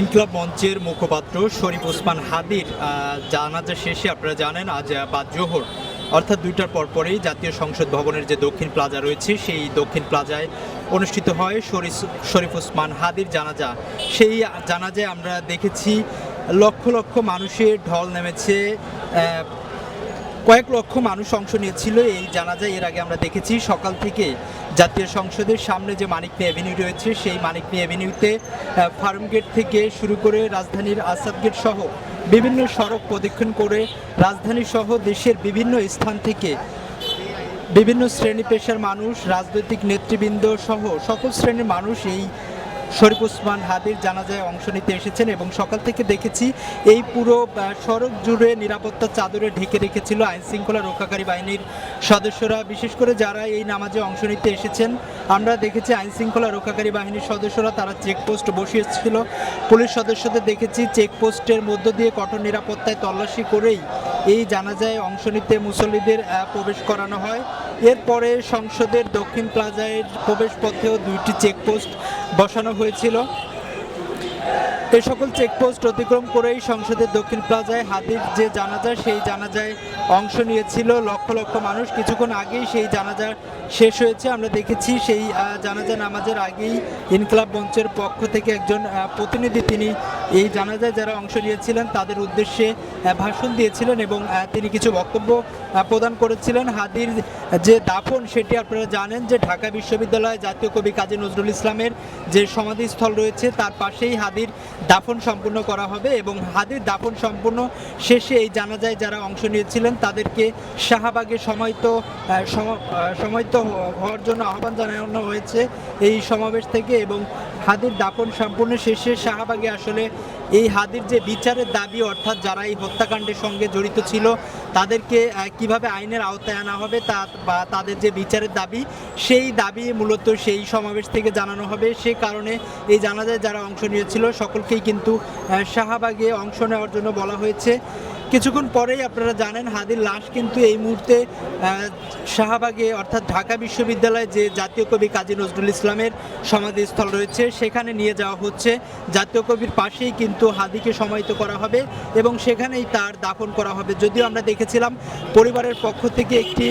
ইনকলাব মঞ্চের মুখপাত্র শরীফ ওসমান হাদির জানাজা শেষে আপনারা জানেন আজ বাদ জোহর। অর্থাৎ দুইটার পরপরেই জাতীয় সংসদ ভবনের যে দক্ষিণ প্লাজা রয়েছে, সেই দক্ষিণ প্লাজায় অনুষ্ঠিত হয় শরীফ ওসমান হাদির জানাজা। সেই জানাজায় আমরা দেখেছি লক্ষ লক্ষ মানুষের ঢল নেমেছে কয়েক লক্ষ মানুষ অংশ নিয়েছিল, এই জানাজায় এর আগে আমরা দেখেছি। সকাল থেকে জাতীয় সংসদের সামনে যে মানিকনি অ্যাভিনিউ রয়েছে, সেই মানিকনি অ্যাভিনিউতে ফার্ম গেট থেকে শুরু করে রাজধানীর আসাদ গেট সহ বিভিন্ন সড়ক প্রদক্ষিণ করে রাজধানী সহ দেশের বিভিন্ন স্থান থেকে বিভিন্ন শ্রেণি পেশার মানুষ, রাজনৈতিক নেতৃবৃন্দ সহ সকল শ্রেণির মানুষ এই শরীফ ওসমান হাদির জানাজায় অংশ নিতে এসেছেন এবং সকাল থেকে দেখেছি এই পুরো সড়ক জুড়ে নিরাপত্তা চাদরে ঢেকে রেখেছিল আইন শৃঙ্খলা রক্ষাকারী বাহিনীর সদস্যরা, বিশেষ করে যারা এই নামাজে অংশ নিতে এসেছেন। আমরা দেখেছি আইন শৃঙ্খলা রক্ষাকারী বাহিনীর সদস্যরা, তারা চেকপোস্ট বসিয়েছিল। পুলিশ সদস্যদের দেখেছি চেকপোস্টের মধ্য দিয়ে কঠোর নিরাপত্তায় তল্লাশি করেই এই জানাজায় অংশ নিতে মুসল্লিদের প্রবেশ করানো হয়। এরপরে সংসদের দক্ষিণ প্লাজায় প্রবেশ পথেও দুইটি চেকপোস্ট বসানো হয়েছিল। এই সকল চেকপোস্ট অতিক্রম করেই সংসদের দক্ষিণ প্লাজায় হাতির যে জানাজা, সেই জানাজায় অংশ নিয়েছিল লক্ষ লক্ষ মানুষ। কিছুক্ষণ আগেই সেই জানাজা শেষ হয়েছে। আমরা দেখেছি সেই জানাজা নামাজের আগেই ইনকলাব মঞ্চের পক্ষ থেকে একজন প্রতিনিধি তিনি এই জানাজায় যারা অংশ নিয়েছিলেন, তাদের উদ্দেশ্যে ভাষণ দিয়েছিলেন এবং তিনি কিছু বক্তব্য প্রদান করেছিলেন। হাদির যে দাফন, সেটি আপনারা জানেন যে ঢাকা বিশ্ববিদ্যালয় জাতীয় কবি কাজী নজরুল ইসলামের যে সমাধিস্থল রয়েছে, তার পাশেই হাদির দাফন সম্পূর্ণ করা হবে এবং হাদির দাফন সম্পূর্ণ শেষে এই জানাজায় যারা অংশ নিয়েছিলেন, তাদেরকে শাহবাগে সময়ত সময়ত হওয়ার জন্য আহ্বান জানানো হয়েছে এই সমাবেশ থেকে এবং হাদির দাফন সম্পূর্ণ শেষে শাহবাগে আসলে এই হাদির যে বিচারের দাবি, অর্থাৎ যারা এই হত্যাকাণ্ডের সঙ্গে জড়িত ছিল, তাদেরকে কীভাবে আইনের আওতায় আনা হবে তা, বা তাদের যে বিচারের দাবি, সেই দাবি মূলত সেই সমাবেশ থেকে জানানো হবে। সে কারণে এই জানাজায় যারা অংশ নিয়েছিল, সকলকেই কিন্তু শাহবাগে অংশ নেওয়ার জন্য বলা হয়েছে। কিছুক্ষণ পরেই আপনারা জানেন হাদির লাশ কিন্তু এই মুহূর্তে শাহবাগে অর্থাৎ ঢাকা বিশ্ববিদ্যালয়ে যে জাতীয় কবি কাজী নজরুল ইসলামের সমাধিস্থল রয়েছে, সেখানে নিয়ে যাওয়া হচ্ছে। জাতীয় কবির পাশেই কিন্তু হাদিকে সমাহিত করা হবে এবং সেখানেই তার দাফন করা হবে। যদিও আমরা দেখেছিলাম পরিবারের পক্ষ থেকে একটি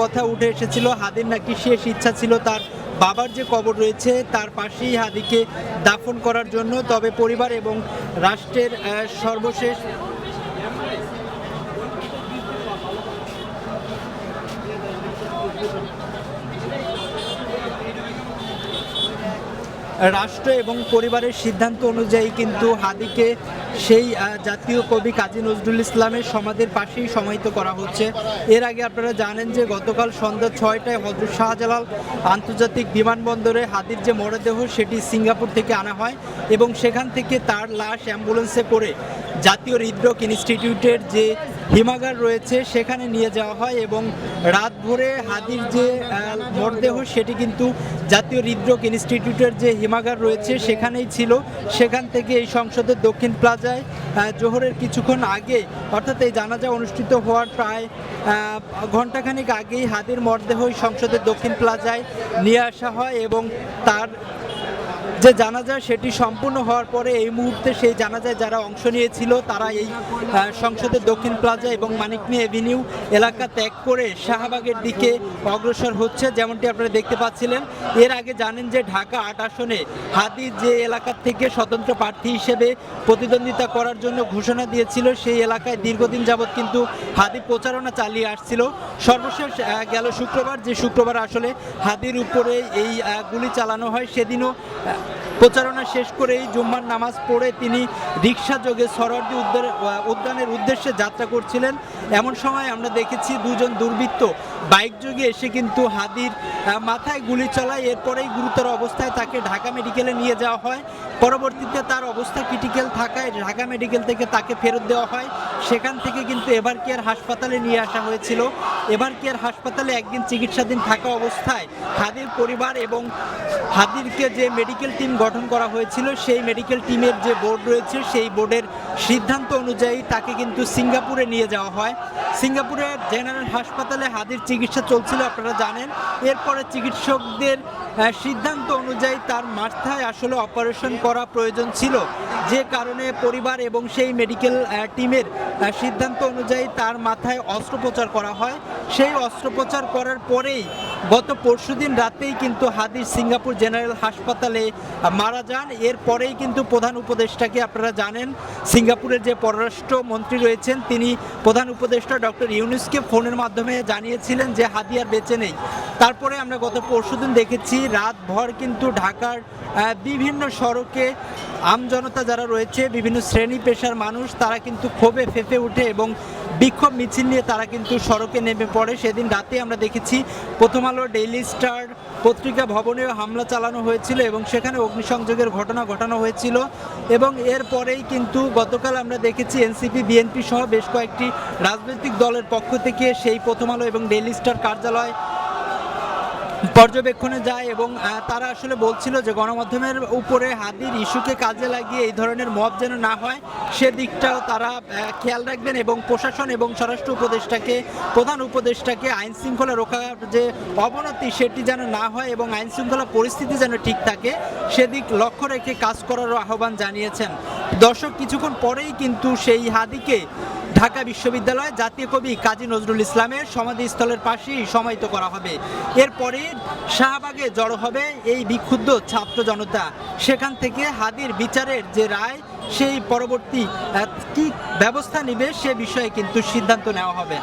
কথা উঠে এসেছিল, হাদির নাকি শেষ ইচ্ছা ছিল তার বাবার যে কবর রয়েছে, তার পাশেই হাদিকে দাফন করার জন্য। তবে পরিবার এবং রাষ্ট্রের সর্বশেষ রাষ্ট্র এবং পরিবারের সিদ্ধান্ত অনুযায়ী কিন্তু হাদিকে সেই জাতীয় কবি কাজী নজরুল ইসলামের সমাধির পাশেই সমাহিত করা হচ্ছে। এর আগে আপনারা জানেন যে গতকাল সন্ধ্যা ছয়টায় হজরত শাহজালাল আন্তর্জাতিক বিমানবন্দরে হাদির যে মরদেহ সেটি সিঙ্গাপুর থেকে আনা হয় এবং সেখান থেকে তার লাশ অ্যাম্বুলেন্সে করে জাতীয় হৃদরোগ ইনস্টিটিউটের যে হিমাগার রয়েছে, সেখানে নিয়ে যাওয়া হয় এবং রাত ভোরে হাদির যে মরদেহ সেটি কিন্তু জাতীয় হৃদরোগ ইনস্টিটিউটের যে হিমাগার রয়েছে সেখানেই ছিল। সেখান থেকে এই সংসদের দক্ষিণ প্লাজায় জোহরের কিছুক্ষণ আগে, অর্থাৎ এই জানাজা অনুষ্ঠিত হওয়ার প্রায় ঘণ্টাখানিক আগেই হাদির মরদেহ সংসদের দক্ষিণ প্লাজায় নিয়ে আসা হয় এবং তার যে জানাজা সেটি সম্পূর্ণ হওয়ার পরে এই মুহূর্তে সেই জানাজায় যারা অংশ নিয়েছিল, তারা এই সংসদের দক্ষিণ প্লাজা এবং মানিকনি এভিনিউ এলাকা ত্যাগ করে শাহবাগের দিকে অগ্রসর হচ্ছে, যেমনটি আপনারা দেখতে পাচ্ছিলেন। এর আগে জানেন যে ঢাকা আট আসনে হাদি যে এলাকার থেকে স্বতন্ত্র প্রার্থী হিসেবে প্রতিদ্বন্দ্বিতা করার জন্য ঘোষণা দিয়েছিল, সেই এলাকায় দীর্ঘদিন যাবৎ কিন্তু হাদি প্রচারণা চালিয়ে আসছিল। সর্বশেষ গেল শুক্রবার, যে শুক্রবার আসলে হাদির উপরে এই গুলি চালানো হয়, সেদিনও প্রচারণা শেষ করেই জুম্মার নামাজ পড়ে তিনি রিক্সা যোগে সরওয়ার্দী উদ্যান উদ্যানের উদ্দেশ্যে যাত্রা করছিলেন। এমন সময় আমরা দেখেছি দুজন দুর্বৃত্ত বাইক যোগে এসে কিন্তু হাদির মাথায় গুলি চলায়। এরপরেই গুরুতর অবস্থায় তাকে ঢাকা মেডিকেলে নিয়ে যাওয়া হয়। পরবর্তীতে তার অবস্থা ক্রিটিক্যাল থাকায় ঢাকা মেডিকেল থেকে তাকে ফেরত দেওয়া হয়। সেখান থেকে কিন্তু এভার কেয়ার হাসপাতালে নিয়ে আসা হয়েছিল। এভার কেয়ার হাসপাতালে একদিন চিকিৎসাধীন থাকা অবস্থায় হাদির পরিবার এবং হাদিরকে যে মেডিকেল টিম গঠন করা হয়েছিল, সেই মেডিকেল টিমের যে বোর্ড রয়েছে, সেই বোর্ডের সিদ্ধান্ত অনুযায়ী তাকে কিন্তু সিঙ্গাপুরে নিয়ে যাওয়া হয়। সিঙ্গাপুরের জেনারেল হাসপাতালে হাদির চিকিৎসা চলছিল, আপনারা জানেন। এরপরে চিকিৎসকদের সিদ্ধান্ত অনুযায়ী তার মাথায় আসলে অপারেশন করা প্রয়োজন ছিল। যে কারণে পরিবার এবং সেই মেডিকেল টিমের সিদ্ধান্ত অনুযায়ী তার মাথায় অস্ত্রোপচার করা হয়। সেই অস্ত্রোপচার করার পরেই গত পরশুদিন রাতেই কিন্তু হাদির সিঙ্গাপুর জেনারেল হাসপাতালে মারা যান। এরপরেই কিন্তু প্রধান উপদেষ্টাকে আপনারা জানেন, সিঙ্গাপুরের যে পররাষ্ট্র মন্ত্রী রয়েছেন, তিনি প্রধান উপদেষ্টা ডক্টর ইউনুসকে ফোনের মাধ্যমে জানিয়েছিলেন যে হাদি আর বেঁচে নেই। তারপরে আমরা গত পরশুদিন দেখেছি, রাতভর কিন্তু ঢাকার বিভিন্ন সড়কে আমজনতা যারা রয়েছে, বিভিন্ন শ্রেণি পেশার মানুষ, তারা কিন্তু ক্ষোভে ফেঁপে ওঠে এবং বিক্ষোভ মিছিল নিয়ে তারা কিন্তু সড়কে নেমে পড়ে। সেদিন রাতে আমরা দেখেছি প্রথম আলো ডেইলি স্টার পত্রিকা ভবনেও হামলা চালানো হয়েছিল এবং সেখানে অগ্নিসংযোগের ঘটনা ঘটানো হয়েছিল এবং এরপরেই কিন্তু গতকাল আমরা দেখেছি এনসিপি, বিএনপি সহ বেশ কয়েকটি রাজনৈতিক দলের পক্ষ থেকে সেই প্রথম আলো এবং ডেইলি স্টার কার্যালয় পর্যবেক্ষণে যায় এবং তারা আসলে বলছিল যে গণমাধ্যমের উপরে হাদির ইস্যুকে কাজে লাগিয়ে এই ধরনের মব যেন না হয়, সেদিকটাও তারা খেয়াল রাখবেন এবং প্রশাসন এবং স্বরাষ্ট্র উপদেষ্টাকে, প্রধান উপদেষ্টাকে আইন শৃঙ্খলা রক্ষার যে অবনতি সেটি যেন না হয় এবং আইন শৃঙ্খলা পরিস্থিতি যেন ঠিক থাকে, সেদিক লক্ষ্য রেখে কাজ করারও আহ্বান জানিয়েছেন। দর্শক, কিছুক্ষণ পরেই কিন্তু সেই হাদিকে ঢাকা বিশ্ববিদ্যালয় জাতীয় কবি কাজী নজরুল ইসলামের সমাধিস্থলের পাশেই সমাহিত করা হবে। এরপরে শাহবাগে জড়ো হবে এই বিক্ষুব্ধ ছাত্র জনতা। সেখান থেকে হাদির বিচারের যে রায়, সেই পরবর্তী কি ব্যবস্থা নেবে সে বিষয়ে কিন্তু সিদ্ধান্ত নেওয়া হবে।